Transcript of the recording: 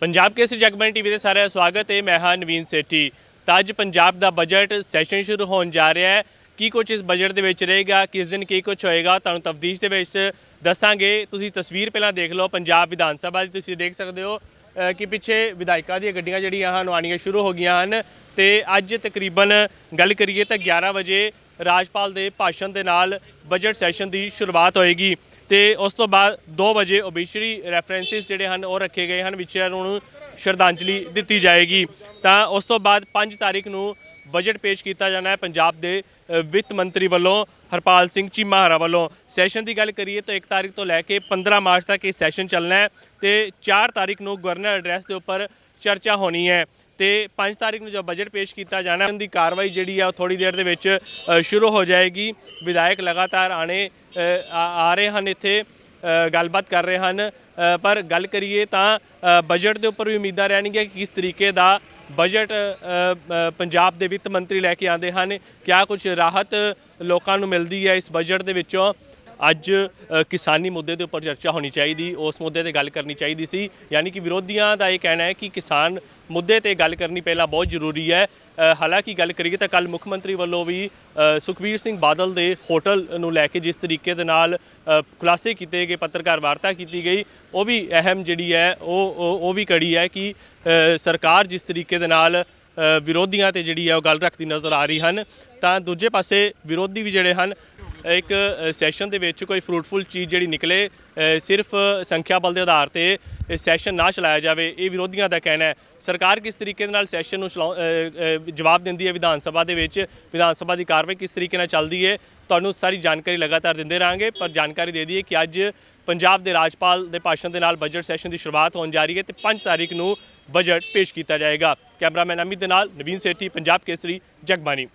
Punjab Kesari Jagbani TV ਦੇ ਸਾਰਿਆਂ ਦਾ ਸਵਾਗਤ ਹੈ। ਮੈਂ ਹਾਂ ਨਵੀਨ ਸੇਠੀ। ਤਾਂ ਅੱਜ ਪੰਜਾਬ ਦਾ ਬਜਟ ਸੈਸ਼ਨ ਸ਼ੁਰੂ ਹੋਣ ਜਾ ਰਿਹਾ ਹੈ। ਕੀ ਕੁਝ ਇਸ ਬਜਟ ਦੇ ਵਿੱਚ ਰਹੇਗਾ, ਕਿਸ ਦਿਨ ਕੀ ਕੁਝ ਹੋਏਗਾ, ਤੁਹਾਨੂੰ ਤਫਦੀਸ਼ ਦੇ ਵਿੱਚ ਦੱਸਾਂਗੇ। ਤੁਸੀਂ ਤਸਵੀਰ ਪਹਿਲਾਂ ਦੇਖ ਲਓ, ਪੰਜਾਬ ਵਿਧਾਨ ਸਭਾ ਦੀ ਤੁਸੀਂ ਦੇਖ ਸਕਦੇ ਹੋ। ਕਿ ਪਿੱਛੇ ਵਿਧਾਇਕਾਂ ਦੀਆਂ ਗੱਡੀਆਂ ਜਿਹੜੀਆਂ ਹਨ ਉਹ ਆਉਣੀਆਂ ਸ਼ੁਰੂ ਹੋ ਗਈਆਂ ਹਨ ਤੇ ਅੱਜ ਤਕਰੀਬਨ ਗੱਲ ਕਰੀਏ ਤਾਂ 11 ਵਜੇ ਰਾਜਪਾਲ ਦੇ ਭਾਸ਼ਣ ਦੇ ਨਾਲ ਬਜਟ ਸੈਸ਼ਨ ਦੀ ਸ਼ੁਰੂਆਤ ਹੋਏਗੀ ਤੇ ਉਸ ਤੋਂ ਬਾਅਦ 2 ਵਜੇ ਓਬਿਸ਼ਰੀ ਰੈਫਰੈਂਸਿਸ ਜਿਹੜੇ ਹਨ ਉਹ ਰੱਖੇ ਗਏ ਹਨ ਵਿੱਚ ਇਹਨਾਂ ਨੂੰ ਸ਼ਰਧਾਂਜਲੀ ਦਿੱਤੀ ਜਾਏਗੀ। ਤਾਂ ਉਸ ਤੋਂ ਬਾਅਦ 5 ਤਾਰੀਖ ਨੂੰ ਬਜਟ ਪੇਸ਼ ਕੀਤਾ ਜਾਣਾ ਹੈ ਪੰਜਾਬ ਦੇ ਵਿੱਤ ਮੰਤਰੀ ਵੱਲੋਂ ਹਰਪਾਲ ਸਿੰਘ ਚੀਮਾਹਰਾ ਵੱਲੋਂ। ਸੈਸ਼ਨ ਦੀ ਗੱਲ ਕਰੀਏ ਤਾਂ 1 ਤਾਰੀਖ ਤੋਂ ਲੈ ਕੇ 15 ਮਾਰਚ ਤੱਕ ਇਹ ਸੈਸ਼ਨ ਚੱਲਣਾ ਹੈ ਤੇ 4 ਤਾਰੀਖ ਨੂੰ ਗਵਰਨਰ ਐਡਰੈਸ ਦੇ ਉੱਪਰ ਚਰਚਾ ਹੋਣੀ ਹੈ ਤੇ 5 ਤਾਰੀਖ ਨੂੰ ਜਦ ਬਜਟ ਪੇਸ਼ ਕੀਤਾ ਜਾਣਾ ਹੈ, ਦੀ ਕਾਰਵਾਈ ਜਿਹੜੀ ਆ ਉਹ ਥੋੜੀ ਦੇਰ ਦੇ ਵਿੱਚ ਸ਼ੁਰੂ ਹੋ ਜਾਏਗੀ। ਵਿਧਾਇਕ ਲਗਾਤਾਰ ਆਣੇ ਆ ਆ ਰਹੇ ਹਨ ਇੱਥੇ ਗੱਲਬਾਤ ਕਰ ਰਹੇ ਹਨ। ਪਰ ਗੱਲ ਕਰੀਏ ਤਾਂ ਬਜਟ ਦੇ ਉੱਪਰ ਵੀ ਉਮੀਦਾਂ ਰਹਿਣਗੀਆਂ ਕਿ ਕਿਸ ਤਰੀਕੇ ਦਾ ਬਜਟ ਪੰਜਾਬ ਦੇ ਵਿੱਤ ਮੰਤਰੀ ਲੈ ਕੇ ਆਉਂਦੇ ਹਨ। ਕਿਆ ਕੁਝ ਰਾਹਤ ਲੋਕਾਂ ਨੂੰ ਮਿਲਦੀ ਹੈ ਇਸ ਬਜਟ ਦੇ ਵਿੱਚੋਂ? ਅੱਜ ਕਿਸਾਨੀ ਮੁੱਦੇ ਦੇ ਉੱਪਰ ਚਰਚਾ ਹੋਣੀ ਚਾਹੀਦੀ ਉਸ ਮੁੱਦੇ ਤੇ ਗੱਲ ਕਰਨੀ ਚਾਹੀਦੀ ਸੀ। ਯਾਨੀ ਕਿ ਵਿਰੋਧੀਆਂ ਦਾ ਇਹ ਕਹਿਣਾ ਹੈ ਕਿ ਕਿਸਾਨ ਮੁੱਦੇ ਤੇ ਗੱਲ ਕਰਨੀ ਪਹਿਲਾਂ ਬਹੁਤ ਜ਼ਰੂਰੀ ਹੈ। ਹਾਲਾਂਕਿ ਗੱਲ ਕਰੀਏ ਤਾਂ ਕੱਲ ਮੁੱਖ ਮੰਤਰੀ ਵੱਲੋਂ ਵੀ ਅ, ਸੁਖਬੀਰ ਸਿੰਘ ਬਾਦਲ ਦੇ ਹੋਟਲ ਨੂੰ ਲੈ ਕੇ ਜਿਸ ਤਰੀਕੇ ਦੇ ਨਾਲ ਖੁਲਾਸੇ ਕੀਤੇ ਗਏ ਪੱਤਰਕਾਰ ਵਾਰਤਾ ਕੀਤੀ ਗਈ ਉਹ ਵੀ ਅਹਿਮ ਜਿਹੜੀ ਹੈ ਉਹ ਉਹ ਵੀ ਕੜੀ ਹੈ ਕਿ ਸਰਕਾਰ ਜਿਸ ਤਰੀਕੇ ਦੇ ਨਾਲ ਵਿਰੋਧੀਆਂ ਤੇ ਜਿਹੜੀ ਹੈ ਉਹ ਗੱਲ ਰੱਖਦੀ ਨਜ਼ਰ ਆ ਰਹੀ ਹਨ। ਤਾਂ ਦੂਜੇ ਪਾਸੇ ਵਿਰੋਧੀ ਵੀ ਜਿਹੜੇ ਹਨ ਇੱਕ ਸੈਸ਼ਨ ਦੇ ਵਿੱਚ ਕੋਈ ਫਰੂਟਫੁਲ ਚੀਜ਼ ਜਿਹੜੀ ਨਿਕਲੇ ਸਿਰਫ ਸੰਖਿਆ ਬਲ ਦੇ ਆਧਾਰ ਤੇ ਸੈਸ਼ਨ ਨਾ ਚਲਾਇਆ ਜਾਵੇ, ਇਹ ਵਿਰੋਧੀਆਂ ਦਾ ਕਹਿਣਾ ਹੈ। ਸਰਕਾਰ ਕਿਸ ਤਰੀਕੇ ਦੇ ਨਾਲ ਸੈਸ਼ਨ ਨੂੰ ਚਲਾਉ- ਜਵਾਬ ਦਿੰਦੀ ਹੈ ਵਿਧਾਨ ਸਭਾ ਦੇ ਵਿੱਚ? ਵਿਧਾਨ ਸਭਾ ਦੀ ਕਾਰਵਾਈ ਕਿਸ ਤਰੀਕੇ ਨਾਲ ਚੱਲਦੀ ਹੈ? ਤੁਹਾਨੂੰ ਸਾਰੀ ਜਾਣਕਾਰੀ ਲਗਾਤਾਰ ਦਿੰਦੇ ਰਹਾਂਗੇ, ਪਰ ਜਾਣਕਾਰੀ ਦੇ ਦਈਏ ਕਿ ਅੱਜ ਪੰਜਾਬ ਦੇ ਰਾਜਪਾਲ ਦੇ ਭਾਸ਼ਣ ਦੇ ਨਾਲ ਬਜਟ ਸੈਸ਼ਨ ਦੀ ਸ਼ੁਰੂਆਤ ਹੋਣ ਜਾ ਰਹੀ ਹੈ ਤੇ 5 ਤਾਰੀਖ ਨੂੰ ਬਜਟ ਪੇਸ਼ ਕੀਤਾ ਜਾਏਗਾ। ਕੈਮਰਾਮੈਨ ਅਮਿਤ ਦੇ ਨਾਲ ਨਵੀਨ ਸੇਠੀ, ਪੰਜਾਬ ਕੇਸਰੀ, ਜਗਬਾਣੀ।